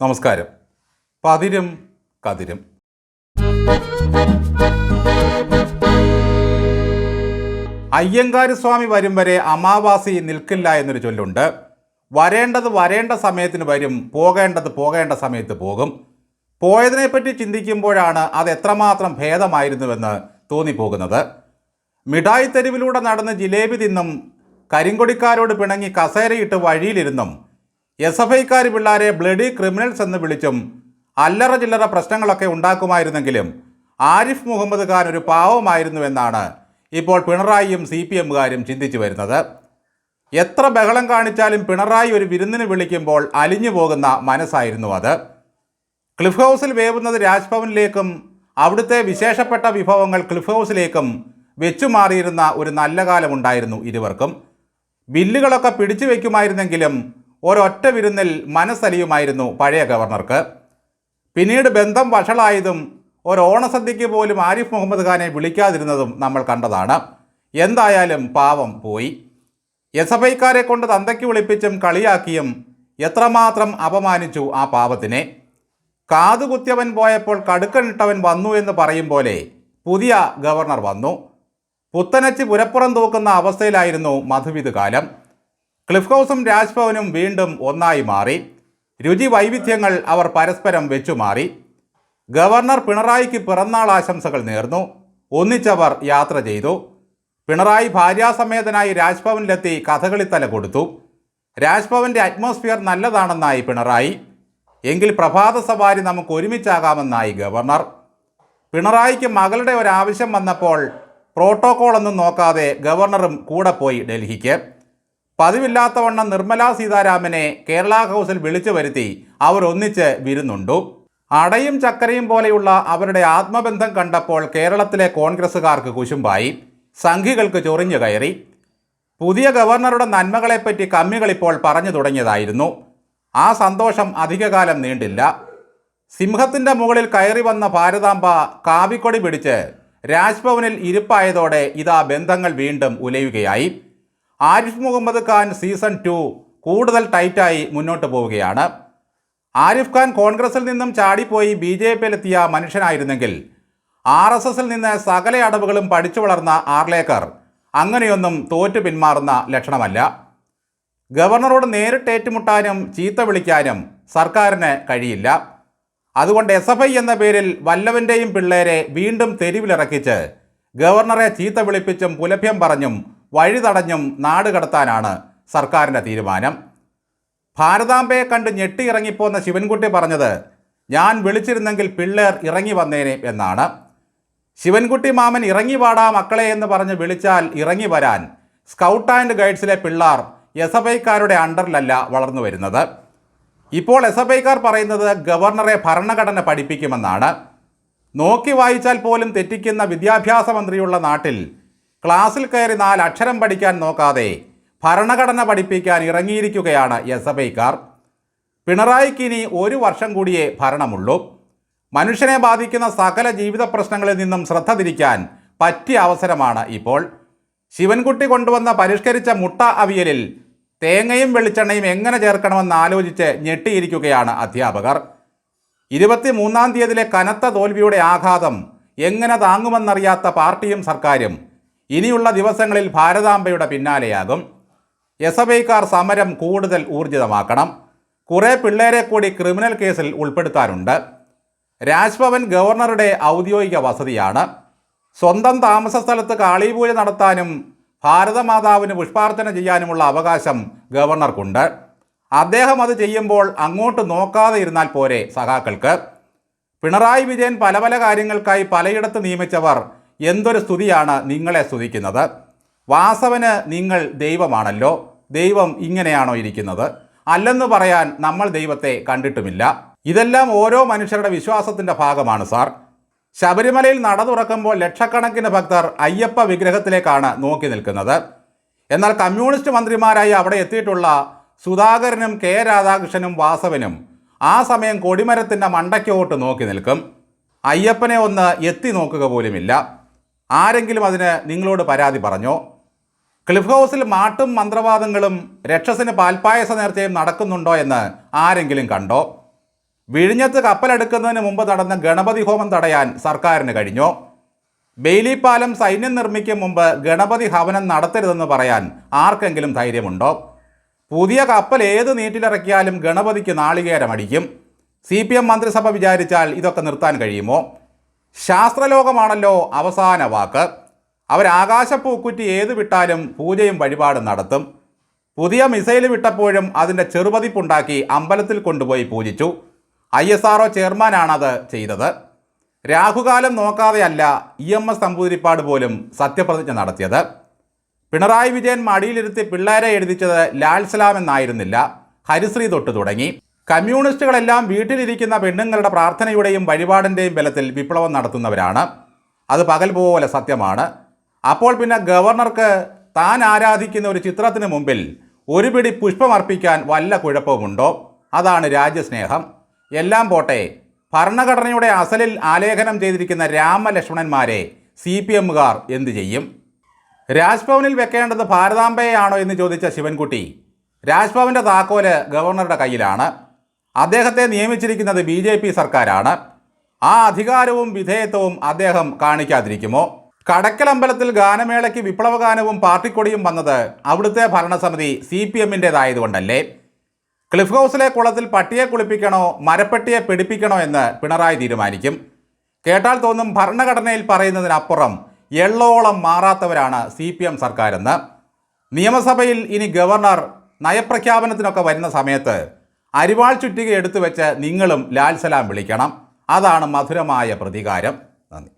നമസ്കാരം. പതിരും കതിരും. അയ്യങ്കാരി സ്വാമി വരും വരെ അമാവാസി നിൽക്കില്ല എന്നൊരു ചൊല്ലുണ്ട്. വരേണ്ടത് വരേണ്ട സമയത്തിന് വരും പോകേണ്ടത് പോകേണ്ട സമയത്ത് പോകും. പോയതിനെപ്പറ്റി ചിന്തിക്കുമ്പോഴാണ് അത് എത്രമാത്രം ഭേദമായിരുന്നുവെന്ന് തോന്നിപ്പോകുന്നത്. മിഠായി തെരുവിലൂടെ നടന്ന് ജിലേബി തിന്നും കരിങ്കൊടിക്കാരോട് പിണങ്ങി കസേരയിട്ട് വഴിയിലിരുന്നും എസ് എഫ് ഐക്കാർ പിള്ളാരെ ബ്ലഡി ക്രിമിനൽസ് എന്ന് വിളിച്ചും അല്ലറ ചില്ലറ പ്രശ്നങ്ങളൊക്കെ ഉണ്ടാക്കുമായിരുന്നെങ്കിലും ആരിഫ് മുഹമ്മദ് ഖാൻ ഒരു പാവമായിരുന്നുവെന്നാണ് ഇപ്പോൾ പിണറായിയും സി പി എമ്മുകാരും ചിന്തിച്ചു വരുന്നത്. എത്ര ബഹളം കാണിച്ചാലും പിണറായി ഒരു വിരുന്നിന് വിളിക്കുമ്പോൾ അലിഞ്ഞു പോകുന്ന മനസ്സായിരുന്നു അത്. ക്ലിഫ് ഹൗസിൽ വേവുന്നത് രാജ്ഭവനിലേക്കും അവിടുത്തെ വിശേഷപ്പെട്ട വിഭവങ്ങൾ ക്ലിഫ് ഹൗസിലേക്കും വെച്ചുമാറിയിരുന്ന ഒരു നല്ല കാലമുണ്ടായിരുന്നു ഇരുവർക്കും. ബില്ലുകളൊക്കെ പിടിച്ചു വയ്ക്കുമായിരുന്നെങ്കിലും ഒരൊറ്റ വിരുന്നിൽ മനസ്സലിയുമായിരുന്നു പഴയ ഗവർണർക്ക്. പിന്നീട് ബന്ധം വഷളായതും ഒരു ഓണസദ്യയ്ക്ക് പോലും ആരിഫ് മുഹമ്മദ് ഖാനെ വിളിക്കാതിരുന്നതും നമ്മൾ കണ്ടതാണ്. എന്തായാലും പാവം പോയി. എസ് എഫ് ഐക്കാരെ കൊണ്ട് തന്തയ്ക്ക് വിളിപ്പിച്ചും കളിയാക്കിയും എത്രമാത്രം അപമാനിച്ചു ആ പാവത്തിനെ. കാതുകുത്തിയവൻ പോയപ്പോൾ കടുക്കനിട്ടവൻ വന്നു എന്ന് പറയും പോലെ പുതിയ ഗവർണർ വന്നു. പുത്തനച്ച് പുരപ്പുറം തൂക്കുന്ന അവസ്ഥയിലായിരുന്നു മധുവിത് കാലം. ക്ലിഫ് ഹൗസും രാജ്ഭവനും വീണ്ടും ഒന്നായി മാറി. രുചി വൈവിധ്യങ്ങൾ അവർ പരസ്പരം വെച്ചുമാറി ഗവർണർ പിണറായിക്ക് പിറന്നാൾ ആശംസകൾ നേർന്നു. ഒന്നിച്ചവർ യാത്ര ചെയ്തു. പിണറായി ഭാര്യാസമേതനായി രാജ്ഭവനിലെത്തി കഥകളിത്തല കൊടുത്തു. രാജ്ഭവന്റെ അറ്റ്മോസ്ഫിയർ നല്ലതാണെന്നായി പിണറായി. എങ്കിൽ പ്രഭാത സവാരി നമുക്ക് ഒരുമിച്ചാകാമെന്നായി ഗവർണർ. പിണറായിക്ക് മകളുടെ ഒരാവശ്യം വന്നപ്പോൾ പ്രോട്ടോകോൾ ഒന്നും നോക്കാതെ ഗവർണറും കൂടെ പോയി ഡൽഹിക്ക്. പതിവില്ലാത്തവണ്ണം നിർമ്മല സീതാരാമനെ കേരള ഹൗസിൽ വിളിച്ചു വരുത്തി അവർ ഒന്നിച്ച് വിരുന്നുണ്ടു. അടയും ചക്കരയും പോലെയുള്ള അവരുടെ ആത്മബന്ധം കണ്ടപ്പോൾ കേരളത്തിലെ കോൺഗ്രസ്സുകാർക്ക് കുശുമ്പായി. സംഘികൾക്ക് ചൊറിഞ്ഞു കയറി. പുതിയ ഗവർണറുടെ നന്മകളെപ്പറ്റി കമ്മികൾ ഇപ്പോൾ പറഞ്ഞു തുടങ്ങിയതായിരുന്നു. ആ സന്തോഷം അധികകാലം നീണ്ടില്ല. സിംഹത്തിന്റെ മുകളിൽ കയറി വന്ന ഭാരതാംബ കാവിക്കൊടി പിടിച്ച് രാജ്ഭവനിൽ ഇരിപ്പായതോടെ ഇതാ ബന്ധങ്ങൾ വീണ്ടും ഉലയുകയായി. ആരിഫ് മുഹമ്മദ് ഖാൻ സീസൺ ടു കൂടുതൽ ടൈറ്റായി മുന്നോട്ട് പോവുകയാണ്. ആരിഫ് ഖാൻ കോൺഗ്രസിൽ നിന്നും ചാടിപ്പോയി ബി ജെ പിയിലെത്തിയ മനുഷ്യനായിരുന്നെങ്കിൽ ആർ എസ് എസിൽ നിന്ന് സകല അടവുകളും പഠിച്ചു വളർന്ന ആർലേക്കർ അങ്ങനെയൊന്നും തോറ്റു പിന്മാറുന്ന ലക്ഷണമല്ല. ഗവർണറോട് നേരിട്ട് ഏറ്റുമുട്ടാനും ചീത്ത വിളിക്കാനും സർക്കാരിന് കഴിയില്ല. അതുകൊണ്ട് എസ് എഫ് ഐ എന്ന പേരിൽ വല്ലവന്റെയും പിള്ളേരെ വീണ്ടും തെരുവിലിറക്കിച്ച് ഗവർണറെ ചീത്ത വിളിപ്പിച്ചും പുലഭ്യം പറഞ്ഞും വഴി തടഞ്ഞും നാട് കടത്താനാണ് സർക്കാരിന്റെ തീരുമാനം. ഭാരതാംബയെ കണ്ട് ഞെട്ടിയിറങ്ങിപ്പോന്ന ശിവൻകുട്ടി പറഞ്ഞത് ഞാൻ വിളിച്ചിരുന്നെങ്കിൽ പിള്ളേർ ഇറങ്ങി വന്നേനെ എന്നാണ്. ശിവൻകുട്ടി മാമൻ ഇറങ്ങി വാടാ മക്കളെ എന്ന് പറഞ്ഞ് വിളിച്ചാൽ ഇറങ്ങി വരാൻ സ്കൗട്ട് ആൻഡ് ഗൈഡ്സിലെ പിള്ളാർ എസ് എഫ് ഐക്കാരുടെ അണ്ടറിലല്ല വളർന്നു വരുന്നത്. ഇപ്പോൾ എസ് എഫ് ഐക്കാർ പറയുന്നത് ഗവർണറെ ഭരണഘടന പഠിപ്പിക്കുമെന്നാണ്. നോക്കി വായിച്ചാൽ പോലും തെറ്റിക്കുന്ന വിദ്യാഭ്യാസ മന്ത്രിയുള്ള നാട്ടിൽ ക്ലാസ്സിൽ കയറി നാല് അക്ഷരം പഠിക്കാൻ നോക്കാതെ ഭരണഘടന പഠിപ്പിക്കാൻ ഇറങ്ങിയിരിക്കുകയാണ് എസ് എഫ് ഐക്കാർ. പിണറായിക്ക് ഇനി ഒരു വർഷം കൂടിയേ ഭരണമുള്ളൂ. മനുഷ്യനെ ബാധിക്കുന്ന സകല ജീവിത പ്രശ്നങ്ങളിൽ നിന്നും ശ്രദ്ധ തിരിക്കാൻ പറ്റിയ അവസരമാണ് ഇപ്പോൾ. ശിവൻകുട്ടി കൊണ്ടുവന്ന പരിഷ്കരിച്ച മുട്ട അവിയലിൽ തേങ്ങയും വെളിച്ചെണ്ണയും എങ്ങനെ ചേർക്കണമെന്ന് ആലോചിച്ച് ഞെട്ടിയിരിക്കുകയാണ് അധ്യാപകർ. ഇരുപത്തി മൂന്നാം തീയതിയിലെ കനത്ത തോൽവിയുടെ ആഘാതം എങ്ങനെ താങ്ങുമെന്നറിയാത്ത പാർട്ടിയും സർക്കാരും ഇനിയുള്ള ദിവസങ്ങളിൽ ഭാരതാംബയുടെ പിന്നാലെയാകും. എസ് എഫ് ഐക്കാർ സമരം കൂടുതൽ ഊർജിതമാക്കണം. കുറേ പിള്ളേരെ കൂടി ക്രിമിനൽ കേസിൽ ഉൾപ്പെടുത്താനുണ്ട്. രാജ്ഭവൻ ഗവർണറുടെ ഔദ്യോഗിക വസതിയാണ്. സ്വന്തം താമസ സ്ഥലത്ത് കാളിപൂജ നടത്താനും ഭാരതമാതാവിന് പുഷ്പാർച്ചന ചെയ്യാനുമുള്ള അവകാശം ഗവർണർക്കുണ്ട്. അദ്ദേഹം അത് ചെയ്യുമ്പോൾ അങ്ങോട്ട് നോക്കാതെ ഇരുന്നാൽ പോരെ സഹാക്കൾക്ക് പിണറായി വിജയൻ പല പല കാര്യങ്ങൾക്കായി പലയിടത്ത് നിയമിച്ചവർ എന്തൊരു സ്തുതിയാണ് നിങ്ങളെ സ്തുതിക്കുന്നത്? വാസവന് നിങ്ങൾ ദൈവമാണല്ലോ. ദൈവം ഇങ്ങനെയാണോ ഇരിക്കുന്നത്? അല്ലെന്ന് പറയാൻ നമ്മൾ ദൈവത്തെ കണ്ടിട്ടുമില്ല. ഇതെല്ലാം ഓരോ മനുഷ്യരുടെ വിശ്വാസത്തിന്റെ ഭാഗമാണ് സാർ. ശബരിമലയിൽ നട തുറക്കുമ്പോൾ ലക്ഷക്കണക്കിന് ഭക്തർ അയ്യപ്പ വിഗ്രഹത്തിലേക്കാണ് നോക്കി നിൽക്കുന്നത്. എന്നാൽ കമ്മ്യൂണിസ്റ്റ് മന്ത്രിമാരായി അവിടെ എത്തിയിട്ടുള്ള സുധാകരനും കെ രാധാകൃഷ്ണനും വാസവനും ആ സമയം കൊടിമരത്തിന്റെ മണ്ടയ്ക്കോട്ട് നോക്കി നിൽക്കും. അയ്യപ്പനെ ഒന്ന് എത്തി നോക്കുക പോലുമില്ല. ആരെങ്കിലും അതിന് നിങ്ങളോട് പരാതി പറഞ്ഞോ? ക്ലിഫ് ഹൗസിൽ മാട്ടും മന്ത്രവാദങ്ങളും രക്ഷസിന് പാൽപ്പായസ നേർച്ചയും നടക്കുന്നുണ്ടോ എന്ന് ആരെങ്കിലും കണ്ടോ? വിഴിഞ്ഞത്ത് കപ്പലെടുക്കുന്നതിന് മുമ്പ് നടന്ന ഗണപതി ഹോമം തടയാൻ സർക്കാരിന് കഴിഞ്ഞോ? ബെയിലിപ്പാലം സൈന്യം നിർമ്മിക്കും മുമ്പ് ഗണപതി ഹവനം നടത്തരുതെന്ന് പറയാൻ ആർക്കെങ്കിലും ധൈര്യമുണ്ടോ? പുതിയ കപ്പൽ ഏത് നീറ്റിലിറക്കിയാലും ഗണപതിക്ക് നാളികേരമടിക്കും. സി പി എം മന്ത്രിസഭ വിചാരിച്ചാൽ ഇതൊക്കെ നിർത്താൻ കഴിയുമോ? ശാസ്ത്രലോകമാണല്ലോ അവസാന വാക്ക്. അവരാകാശപ്പൂക്കുറ്റി ഏത് വിട്ടാലും പൂജയും വഴിപാടും നടത്തും. പുതിയ മിസൈൽ വിട്ടപ്പോഴും അതിന്റെ ചെറുപതിപ്പുണ്ടാക്കി അമ്പലത്തിൽ കൊണ്ടുപോയി പൂജിച്ചു. ഐ എസ് ആർ ചെയർമാനാണത് ചെയ്തത്. രാഹുകാലം നോക്കാതെയല്ല ഇ എം എസ് തമ്പൂതിരിപ്പാട് പോലും സത്യപ്രതിജ്ഞ നടത്തിയത്. പിണറായി വിജയൻ മടിയിലിരുത്തി പിള്ളേരെ എഴുതിച്ചത് ലാൽസലാം എന്നായിരുന്നില്ല. ഹരിശ്രീ തൊട്ട് തുടങ്ങി. കമ്മ്യൂണിസ്റ്റുകളെല്ലാം വീട്ടിലിരിക്കുന്ന പെണ്ണുങ്ങളുടെ പ്രാർത്ഥനയുടെയും വഴിപാടിന്റെയും ബലത്തിൽ വിപ്ലവം നടത്തുന്നവരാണ്. അത് പകൽ പോലെ സത്യമാണ്. അപ്പോൾ പിന്നെ ഗവർണർക്ക് താൻ ആരാധിക്കുന്ന ഒരു ചിത്രത്തിന് മുമ്പിൽ ഒരു പിടി പുഷ്പം അർപ്പിക്കാൻ വല്ല കുഴപ്പമുണ്ടോ അതാണ് രാജ്യസ്നേഹം. എല്ലാം പോട്ടെ ഭരണഘടനയുടെ അസലിൽ ആലേഖനം ചെയ്തിരിക്കുന്ന രാമലക്ഷ്മണന്മാരെ സി പി എമ്മുകാർ എന്തു ചെയ്യും? രാജ്ഭവനിൽ വെക്കേണ്ടത് ഭാരതാംബയെയാണോ എന്ന് ചോദിച്ച ശിവൻകുട്ടി രാജ്ഭവന്റെ താക്കോൽ ഗവർണറുടെ കയ്യിലാണ്. അദ്ദേഹത്തെ നിയമിച്ചിരിക്കുന്നത് ബി ജെ പി സർക്കാരാണ്. ആ അധികാരവും വിധേയത്വവും അദ്ദേഹം കാണിക്കാതിരിക്കുമോ? കടക്കലമ്പലത്തിൽ ഗാനമേളയ്ക്ക് വിപ്ലവഗാനവും പാർട്ടിക്കൊടിയും വന്നത് അവിടുത്തെ ഭരണസമിതി സി പി എമ്മിന്റേതായതുകൊണ്ടല്ലേ ക്ലിഫ് ഹൗസിലെ കുളത്തിൽ പട്ടിയെ കുളിപ്പിക്കണോ മരപ്പെട്ടിയെ പിടിപ്പിക്കണോ എന്ന് പിണറായി തീരുമാനിക്കും. കേട്ടാൽ തോന്നും ഭരണഘടനയിൽ പറയുന്നതിനപ്പുറം എള്ളോളം മാറാത്തവരാണ് സി പി എം സർക്കാരെന്ന്. നിയമസഭയിൽ ഇനി ഗവർണർ നയപ്രഖ്യാപനത്തിനൊക്കെ വരുന്ന സമയത്ത് അരിവാൾ ചുറ്റിക എടുത്തു വെച്ച് നിങ്ങളും ലാൽ സലാം വിളിക്കണം. അതാണ് മധുരമായ പ്രതികാരം. നന്ദി.